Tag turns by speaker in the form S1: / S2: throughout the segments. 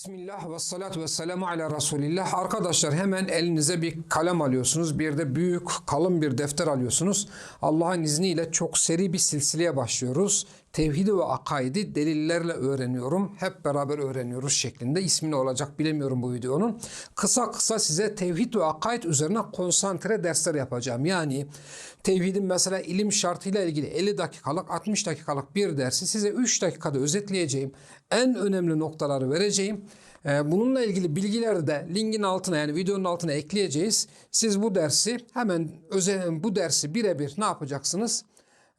S1: Bismillah ve salatu ve selamu ala Resulillah. Arkadaşlar hemen elinize bir kalem alıyorsunuz. Bir de büyük kalın bir defter alıyorsunuz. Allah'ın izniyle çok seri bir silsileye başlıyoruz. Tevhidi ve akaidi delillerle öğreniyorum. Hep beraber öğreniyoruz şeklinde. İsmi ne olacak bilemiyorum bu videonun. Kısa kısa size tevhid ve akaid üzerine konsantre dersler yapacağım. Yani tevhidin mesela ilim şartıyla ilgili 50 dakikalık 60 dakikalık bir dersi size 3 dakikada özetleyeceğim. En önemli noktaları vereceğim. Ee, Bununla ilgili bilgileri de linkin altına yani videonun altına ekleyeceğiz. Siz bu dersi hemen özel bu dersi birebir ne yapacaksınız?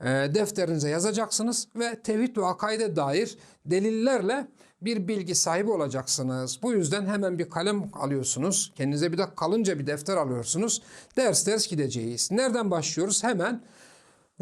S1: Ee, defterinize yazacaksınız ve tevhid ve akaide dair delillerle bir bilgi sahibi olacaksınız. Bu yüzden hemen bir kalem alıyorsunuz. Kendinize bir de kalınca bir defter alıyorsunuz. Ders ders gideceğiz. Nereden başlıyoruz? Hemen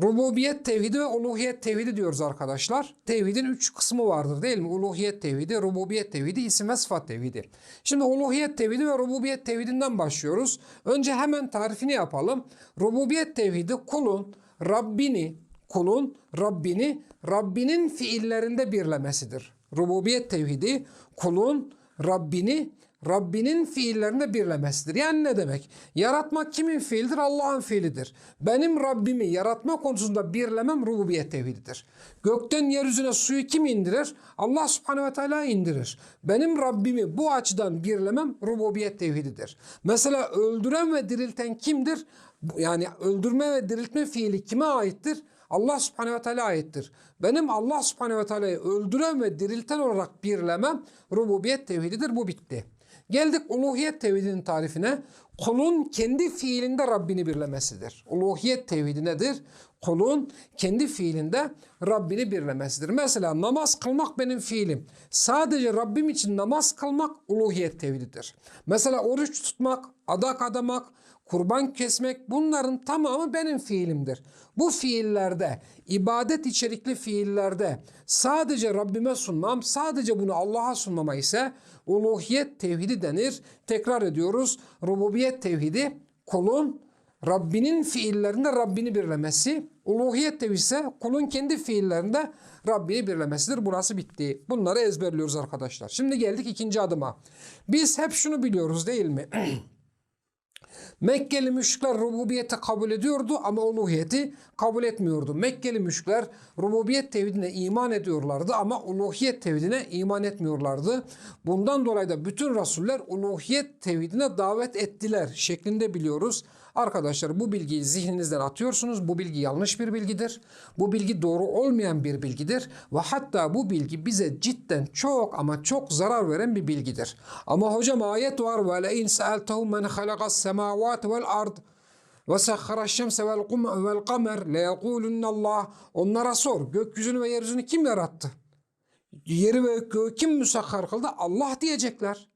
S1: Rububiyet tevhidi ve uluhiyet tevhidi diyoruz arkadaşlar. Tevhidin üç kısmı vardır değil mi? Uluhiyet tevhidi, rububiyet tevhidi, isim ve sıfat tevhidi. Şimdi uluhiyet tevhidi ve rububiyet tevhidinden başlıyoruz. Önce hemen tarifini yapalım. Rububiyet tevhidi kulun Rabbini, kulun Rabbini, Rabbinin fiillerinde birlemesidir. Rububiyet tevhidi kulun Rabbini Rabbinin fiillerinde birlemesidir. Yani ne demek? Yaratmak kimin fiildir? Allah'ın fiilidir. Benim Rabbimi yaratma konusunda birlemem rububiyet tevhididir. Gökten yeryüzüne suyu kim indirir? Allah subhanehu ve teala indirir. Benim Rabbimi bu açıdan birlemem rububiyet tevhididir. Mesela öldüren ve dirilten kimdir? Yani öldürme ve diriltme fiili kime aittir? Allah subhanehu ve teala aittir. Benim Allah subhanehu ve teala'yı öldüren ve dirilten olarak birlemem rububiyet tevhididir. Bu bitti. Geldik uluhiyet tevhidinin tarifine. Kulun kendi fiilinde Rabbini birlemesidir. Uluhiyet tevhidi nedir? Kulun kendi fiilinde Rabbini birlemesidir. Mesela namaz kılmak benim fiilim. Sadece Rabbim için namaz kılmak uluhiyet tevhididir. Mesela oruç tutmak, adak adamak, kurban kesmek bunların tamamı benim fiilimdir. Bu fiillerde, ibadet içerikli fiillerde sadece Rabbime sunmam, sadece bunu Allah'a sunmama ise uluhiyet tevhidi denir. Tekrar ediyoruz. Rububiyet tevhidi kulun Rabbinin fiillerinde Rabbini birlemesi, uluhiyet tevhidi ise kulun kendi fiillerinde Rabbini birlemesidir. Burası bitti. Bunları ezberliyoruz arkadaşlar. Şimdi geldik ikinci adıma. Biz hep şunu biliyoruz değil mi? Mekkeli müşrikler rububiyeti kabul ediyordu ama uluhiyeti kabul etmiyordu. Mekkeli müşrikler rububiyet tevhidine iman ediyorlardı ama uluhiyet tevhidine iman etmiyorlardı. Bundan dolayı da bütün rasuller uluhiyet tevhidine davet ettiler şeklinde biliyoruz. Arkadaşlar bu bilgiyi zihninizden atıyorsunuz. Bu bilgi yanlış bir bilgidir. Bu bilgi doğru olmayan bir bilgidir. Ve hatta bu bilgi bize cidden çok ama çok zarar veren bir bilgidir. Ama hocam ayet var. Semavat vel ard ve sahhara şemse vel vel kamer le yekulunallah. Onlara sor. Gökyüzünü ve yeryüzünü kim yarattı? Yeri ve göğü kim müsahhar kıldı? Allah diyecekler.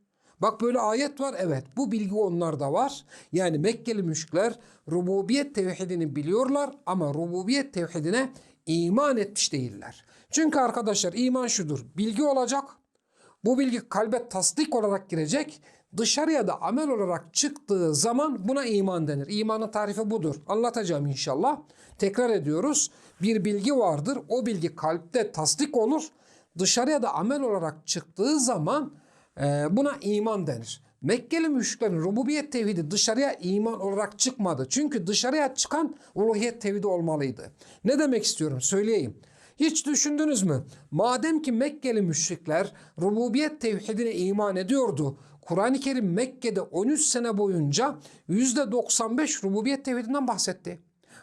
S1: Bak böyle ayet var evet bu bilgi onlarda var. Yani Mekkeli müşrikler rububiyet tevhidini biliyorlar ama rububiyet tevhidine iman etmiş değiller. Çünkü arkadaşlar iman şudur bilgi olacak bu bilgi kalbe tasdik olarak girecek dışarıya da amel olarak çıktığı zaman buna iman denir. İmanın tarifi budur. Anlatacağım inşallah. Tekrar ediyoruz. Bir bilgi vardır. O bilgi kalpte tasdik olur. Dışarıya da amel olarak çıktığı zaman ee, buna iman denir. Mekkeli müşriklerin rububiyet tevhidi dışarıya iman olarak çıkmadı. Çünkü dışarıya çıkan uluhiyet tevhidi olmalıydı. Ne demek istiyorum söyleyeyim. Hiç düşündünüz mü? Madem ki Mekkeli müşrikler rububiyet tevhidine iman ediyordu. Kur'an-ı Kerim Mekke'de 13 sene boyunca %95 rububiyet tevhidinden bahsetti.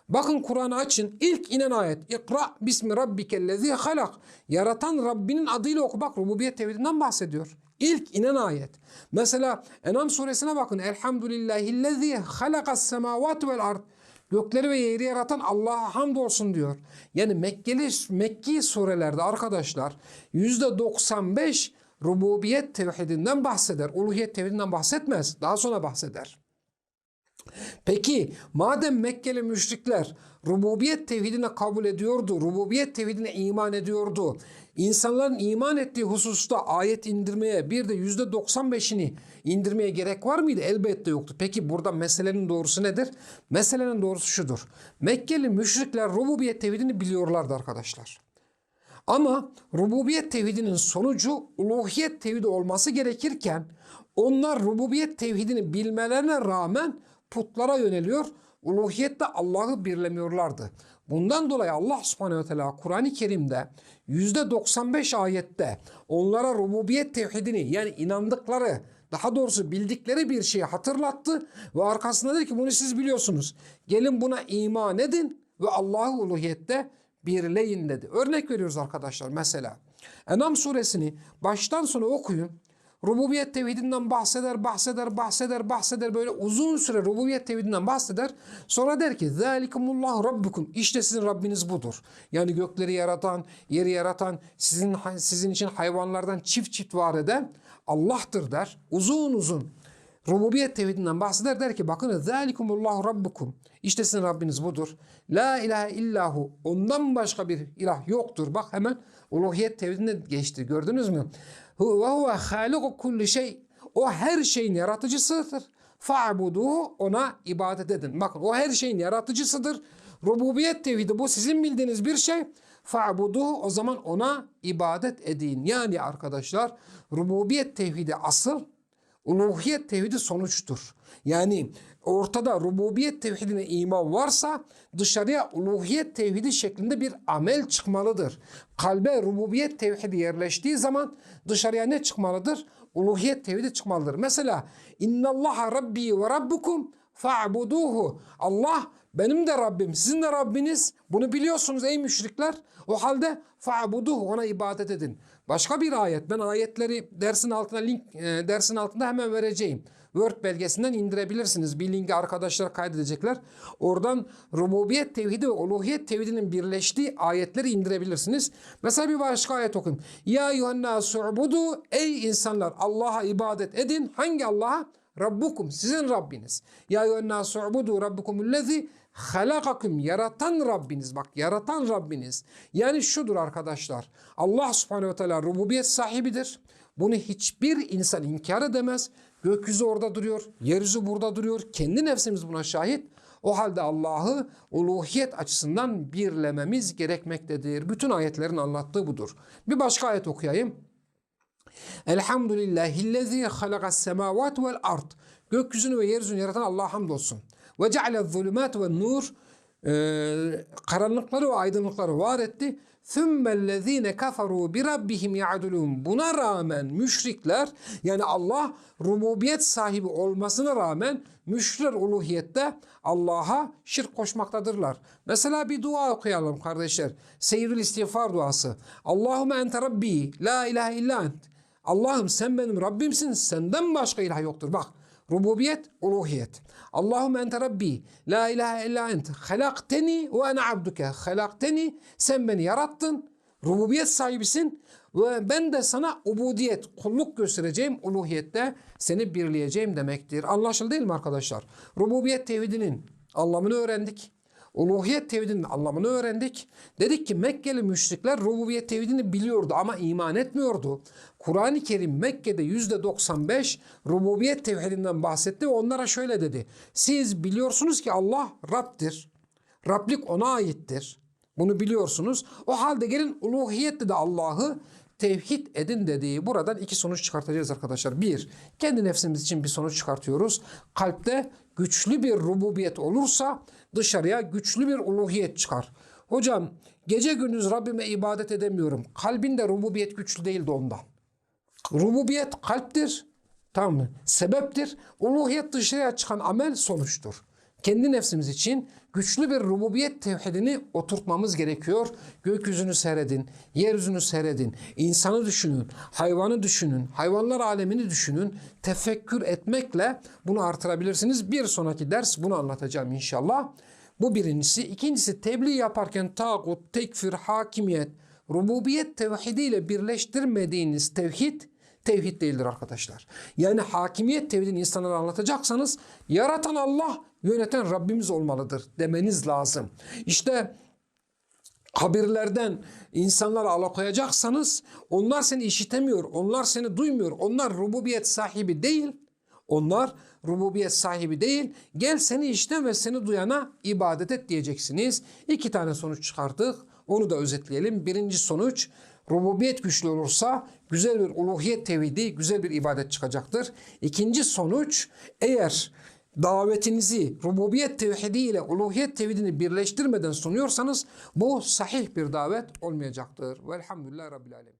S1: Bakın Kur'an'ı açın. İlk inen ayet. İkra bismi rabbikellezi halak. Yaratan Rabbinin adıyla oku. Bak rububiyet tevhidinden bahsediyor. İlk inen ayet. Mesela Enam suresine bakın. Elhamdülillahillezî halakas semâvâtu vel ard. Gökleri ve yeri yaratan Allah'a hamdolsun diyor. Yani Mekkeli, Mekki surelerde arkadaşlar %95 rububiyet tevhidinden bahseder. Uluhiyet tevhidinden bahsetmez. Daha sonra bahseder. Peki madem Mekkeli müşrikler rububiyet tevhidine kabul ediyordu, rububiyet tevhidine iman ediyordu, insanların iman ettiği hususta ayet indirmeye bir de yüzde 95'ini indirmeye gerek var mıydı? Elbette yoktu. Peki burada meselenin doğrusu nedir? Meselenin doğrusu şudur. Mekkeli müşrikler rububiyet tevhidini biliyorlardı arkadaşlar. Ama rububiyet tevhidinin sonucu uluhiyet tevhidi olması gerekirken onlar rububiyet tevhidini bilmelerine rağmen putlara yöneliyor. Uluhiyette Allah'ı birlemiyorlardı. Bundan dolayı Allah subhanehu ve teala Kur'an-ı Kerim'de %95 ayette onlara rububiyet tevhidini yani inandıkları daha doğrusu bildikleri bir şeyi hatırlattı ve arkasında dedi ki bunu siz biliyorsunuz. Gelin buna iman edin ve Allah'ı uluhiyette birleyin dedi. Örnek veriyoruz arkadaşlar mesela. Enam suresini baştan sona okuyun. Rububiyet tevhidinden bahseder, bahseder, bahseder, bahseder. Böyle uzun süre rububiyet tevhidinden bahseder. Sonra der ki ذَٰلِكُمُ rabbukum. İşte sizin Rabbiniz budur. Yani gökleri yaratan, yeri yaratan, sizin sizin için hayvanlardan çift çift var eden Allah'tır der. Uzun uzun rububiyet tevhidinden bahseder der ki bakın zalikumullahu rabbukum. İşte sizin Rabbiniz budur. La ilahe illahu. Ondan başka bir ilah yoktur. Bak hemen uluhiyet tevhidine geçti. Gördünüz mü? Ve huve haliku kulli şey. O her şeyin yaratıcısıdır. Fa'buduhu ona ibadet edin. Bakın o her şeyin yaratıcısıdır. Rububiyet tevhidi bu sizin bildiğiniz bir şey. Fa'buduhu o zaman ona ibadet edin. Yani arkadaşlar rububiyet tevhidi asıl uluhiyet tevhidi sonuçtur. Yani ortada rububiyet tevhidine iman varsa dışarıya uluhiyet tevhidi şeklinde bir amel çıkmalıdır. Kalbe rububiyet tevhidi yerleştiği zaman dışarıya ne çıkmalıdır? Uluhiyet tevhidi çıkmalıdır. Mesela innallaha rabbi ve rabbukum fa'buduhu. Allah benim de Rabbim, sizin de Rabbiniz. Bunu biliyorsunuz ey müşrikler. O halde fa'buduhu ona ibadet edin. Başka bir ayet. Ben ayetleri dersin altına link e, dersin altında hemen vereceğim. Word belgesinden indirebilirsiniz. Bir linki arkadaşlar kaydedecekler. Oradan rububiyet tevhidi ve uluhiyet tevhidinin birleştiği ayetleri indirebilirsiniz. Mesela bir başka ayet okuyun. Ya yuhanna su'budu ey insanlar Allah'a ibadet edin. Hangi Allah'a? Rabbukum sizin Rabbiniz. Ya yuhanna su'budu rabbukumullezi halakakum yaratan Rabbiniz bak yaratan Rabbiniz. Yani şudur arkadaşlar. Allah subhanehu ve teala rububiyet sahibidir. Bunu hiçbir insan inkar edemez. Gökyüzü orada duruyor, yeryüzü burada duruyor. Kendi nefsimiz buna şahit. O halde Allah'ı uluhiyet açısından birlememiz gerekmektedir. Bütün ayetlerin anlattığı budur. Bir başka ayet okuyayım. Elhamdülillahillezî halakas semâvât vel ard. Gökyüzünü ve yeryüzünü yaratan Allah'a hamdolsun. Ve ceale zulümât ve nur. Ee, karanlıkları ve aydınlıkları var etti. ثُمَّ kafaru bi rabbihim يَعْدُلُونَ Buna rağmen müşrikler yani Allah rububiyet sahibi olmasına rağmen müşrikler uluhiyette Allah'a şirk koşmaktadırlar. Mesela bir dua okuyalım kardeşler. Seyyidül istiğfar duası. Allahümme ente rabbi la ilahe illa ent. Allah'ım sen benim Rabbimsin senden başka ilah yoktur. Bak rububiyet uluhiyet. Allahümme ente Rabbi, la ilahe illa ent, halakteni ve ene abduke, halakteni, sen beni yarattın, rububiyet sahibisin ve ben de sana ubudiyet, kulluk göstereceğim, uluhiyette seni birleyeceğim demektir. Anlaşıldı değil mi arkadaşlar? Rububiyet tevhidinin anlamını öğrendik. Uluhiyet tevhidinin anlamını öğrendik. Dedik ki Mekkeli müşrikler rububiyet tevhidini biliyordu ama iman etmiyordu. Kur'an-ı Kerim Mekke'de %95 rububiyet tevhidinden bahsetti ve onlara şöyle dedi. Siz biliyorsunuz ki Allah Rab'dir. Rablik ona aittir. Bunu biliyorsunuz. O halde gelin uluhiyette de Allah'ı tevhid edin dediği buradan iki sonuç çıkartacağız arkadaşlar. Bir, kendi nefsimiz için bir sonuç çıkartıyoruz. Kalpte güçlü bir rububiyet olursa dışarıya güçlü bir uluhiyet çıkar. Hocam gece gündüz Rabbime ibadet edemiyorum. Kalbinde rububiyet güçlü değildi ondan. Rububiyet kalptir. Tamam mı? Sebeptir. Uluhiyet dışarıya çıkan amel sonuçtur kendi nefsimiz için güçlü bir rububiyet tevhidini oturtmamız gerekiyor. Gökyüzünü seyredin, yeryüzünü seyredin, insanı düşünün, hayvanı düşünün, hayvanlar alemini düşünün. Tefekkür etmekle bunu artırabilirsiniz. Bir sonraki ders bunu anlatacağım inşallah. Bu birincisi. İkincisi tebliğ yaparken tağut, tekfir, hakimiyet, rububiyet tevhidiyle birleştirmediğiniz tevhid tevhid değildir arkadaşlar. Yani hakimiyet tevhidini insanlara anlatacaksanız yaratan Allah, yöneten Rabbimiz olmalıdır demeniz lazım. İşte kabirlerden insanları alakoyacaksanız onlar seni işitemiyor, onlar seni duymuyor, onlar rububiyet sahibi değil. Onlar rububiyet sahibi değil. Gel seni işten ve seni duyana ibadet et diyeceksiniz. İki tane sonuç çıkarttık. Onu da özetleyelim. Birinci sonuç rububiyet güçlü olursa güzel bir uluhiyet tevhidi, güzel bir ibadet çıkacaktır. İkinci sonuç eğer davetinizi rububiyet tevhidi ile uluhiyet tevhidini birleştirmeden sunuyorsanız bu sahih bir davet olmayacaktır. Velhamdülillah Rabbil Alemin.